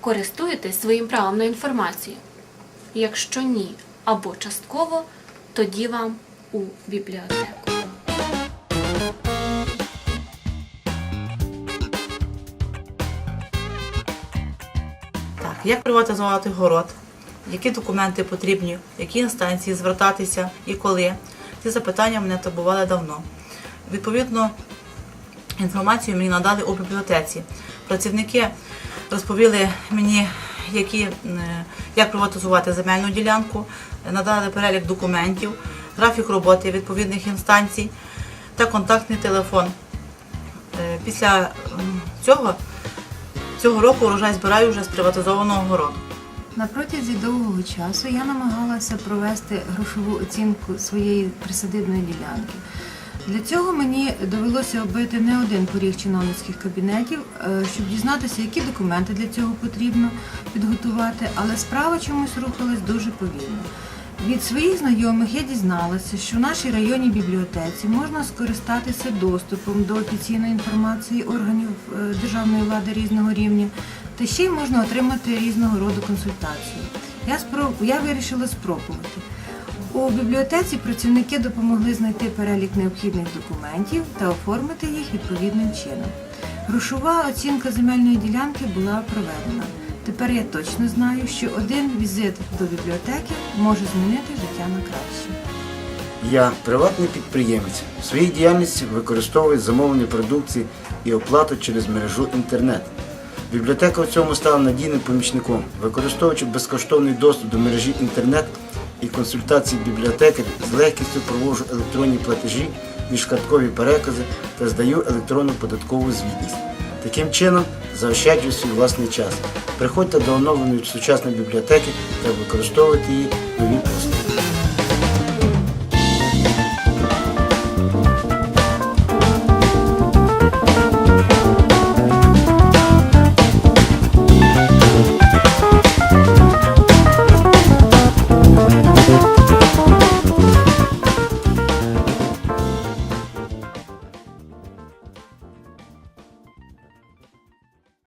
Користуєтесь своїм правом на інформацію? Якщо ні або частково, тоді вам у бібліотеку. Так, як приватизувати город, які документи потрібні, які інстанції звертатися і коли. Ці запитання мене турбували давно. Відповідно, інформацію мені надали у бібліотеці. Працівники розповіли мені, які, е, як приватизувати земельну ділянку, надали перелік документів, графік роботи відповідних інстанцій та контактний телефон. Е, Після цього Цього року урожай збираю вже з приватизованого городу. На протязі довгого часу я намагалася провести грошову оцінку своєї присадибної ділянки. Для цього мені довелося оббити не один поріг чиновницьких кабінетів, е, щоб дізнатися, які документи для цього потрібно підготувати, але справа чомусь рухалась дуже повільно. Від своїх знайомих я дізналася, що в нашій районній бібліотеці можна скористатися доступом до офіційної інформації органів е, державної влади різного рівня, та ще й можна отримати різного роду консультації. Я спроб... я вирішила спробувати. У бібліотеці працівники допомогли знайти перелік необхідних документів та оформити їх відповідним чином. Грошова оцінка земельної ділянки була проведена. Тепер я точно знаю, що один візит до бібліотеки може змінити життя на краще. Я приватний підприємець. В своїй діяльності використовую замовлення продукції і оплату через мережу інтернет. Бібліотека в цьому стала надійним помічником, використовуючи безкоштовний доступ до мережі інтернет і консультації бібліотекарів, з легкістю проводжу електронні платежі, міжкарткові перекази та здаю електронну податкову звітність. Таким чином заощаджую свій власний час. Приходьте до оновленої сучасної бібліотеки та використовуйте її нові послуги.